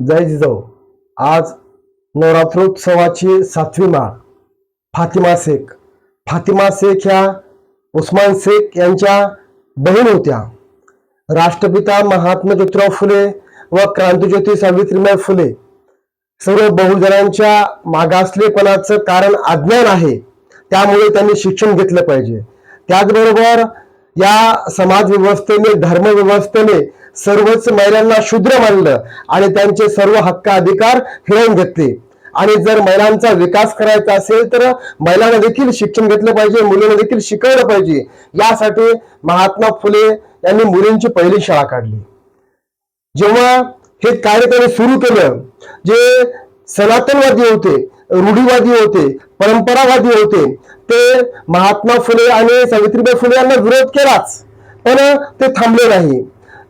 जय जिजाऊ. आज नवरात्रोत्सवाची सातवी माळ फातिमा शेख. फातिमा शेख ह्या उस्मान शेख यांच्या बहीण होत्या. राष्ट्रपिता महात्मा ज्योतिराव फुले व क्रांतीज्योती सावित्रीबाई फुले. सर्व बहुजनांच्या मागासलेपणाचं कारण अज्ञान आहे. त्यामुळे त्यांनी शिक्षण घेतलं पाहिजे. त्याचबरोबर या समाज व्यवस्थेने धर्म व्यवस्थेने सर्वच महिलांना शूद्र मानलं आणि त्यांचे सर्व हक्क अधिकार हिरावून घेतले. आणि जर महिलांचा विकास करायचा असेल तर महिलांना देखील शिक्षण घेतलं पाहिजे मुलींना देखील शिकवलं पाहिजे. यासाठी महात्मा फुले यांनी मुलींची पहिली शाळा काढली. जेव्हा हे कार्य त्यांनी सुरू केलं जे सनातनवादी होते रूढीवादी होते परंपरावादी होते ते महात्मा फुले आणि सावित्रीबाई फुले यांना विरोध केलाच पण ते थांबले नाही.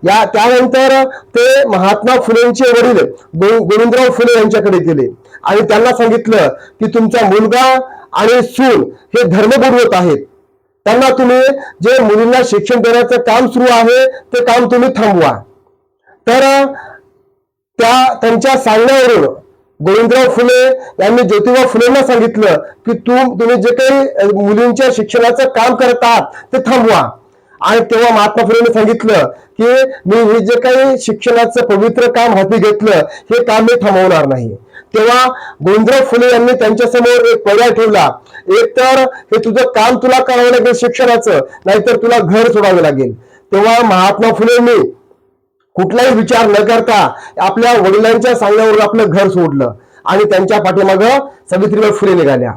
या त्यानंतर ते महात्मा फुलेंचे वडील गो- गोविंदराव फुले यांच्याकडे गेले. आणि त्यांना सांगितलं की तुमचा मुलगा आणि सून हे धर्मगुरू होत आहेत. त्यांना तुम्ही जे मुलींना शिक्षण देण्याचं काम सुरू आहे ते काम तुम्ही थांबवा. तर त्या त्यांच्या सांगण्यावरून गोविंदराव फुले यांनी ज्योतिबा फुलेंना सांगितलं की तू तुम्ही जे काही मुलींच्या शिक्षणाचं काम करत आहात ते थांबवा. आणि तेव्हा महात्मा फुलेने सांगितलं की मी हे जे काही शिक्षणाचं पवित्र काम हाती घेतलं हे काम मी थांबवणार नाही. तेव्हा गोविंदराव फुले यांनी त्यांच्यासमोर एक पर्याय ठेवला. एक तर हे तुझं काम तुला करावं लागेल शिक्षणाचं नाहीतर तुला घर सोडावं लागेल. तेव्हा महात्मा फुलेंनी कुठलाही विचार न करता आपल्या वडिलांच्या सांगण्यावर आपलं घर सोडलं आणि त्यांच्या पाठीमागं सावित्रीबाई फुले निघाल्या.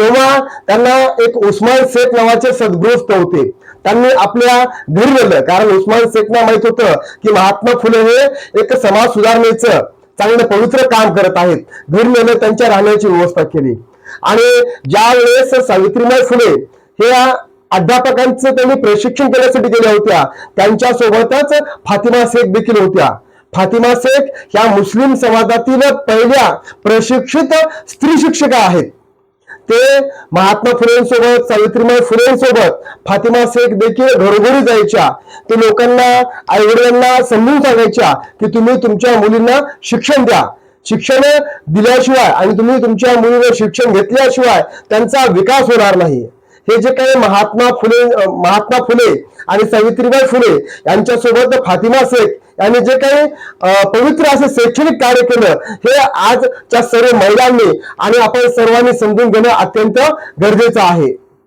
तेव्हा त्यांना एक उस्मान शेख नावाचे सद्गृहस्थ होते. त्यांनी आपल्या घरी नेलं. कारण उस्मान शेखना माहीत होतं की महात्मा फुले हे एक समाज सुधारणेचं चांगलं पवित्र काम करत आहेत. घरी नेलं त्यांच्या राहण्याची व्यवस्था केली. आणि ज्या वेळेस सावित्रीबाई फुले हे अध्यापकांचं त्यांनी प्रशिक्षण देण्यासाठी गेल्या होत्या त्यांच्या सोबतच फातिमा शेख देखील होत्या. फातिमा शेख ह्या मुस्लिम समाजातील पहिल्या प्रशिक्षित स्त्री शिक्षिका आहेत. ते महात्मा फुलेंसोबत सावित्रीबाई फुलेंसोबत फातिमा शेख देखील घरोघरी जायच्या. ते लोकांना आई वडिलांना समजून सांगायच्या की तुम्ही तुमच्या मुलींना शिक्षण द्या. शिक्षण दिल्याशिवाय आणि तुम्ही तुमच्या मुलीवर शिक्षण घेतल्याशिवाय त्यांचा विकास होणार नाही. हे जे काही महात्मा फुले महात्मा फुले आणि सावित्रीबाई फुले यांच्यासोबत फातिमा शेख यांनी जे काही पवित्र असे शैक्षणिक कार्य केलं हे आजच्या सर्व महिलांनी आणि आपण सर्वांनी समजून घेणं अत्यंत गरजेचं आहे.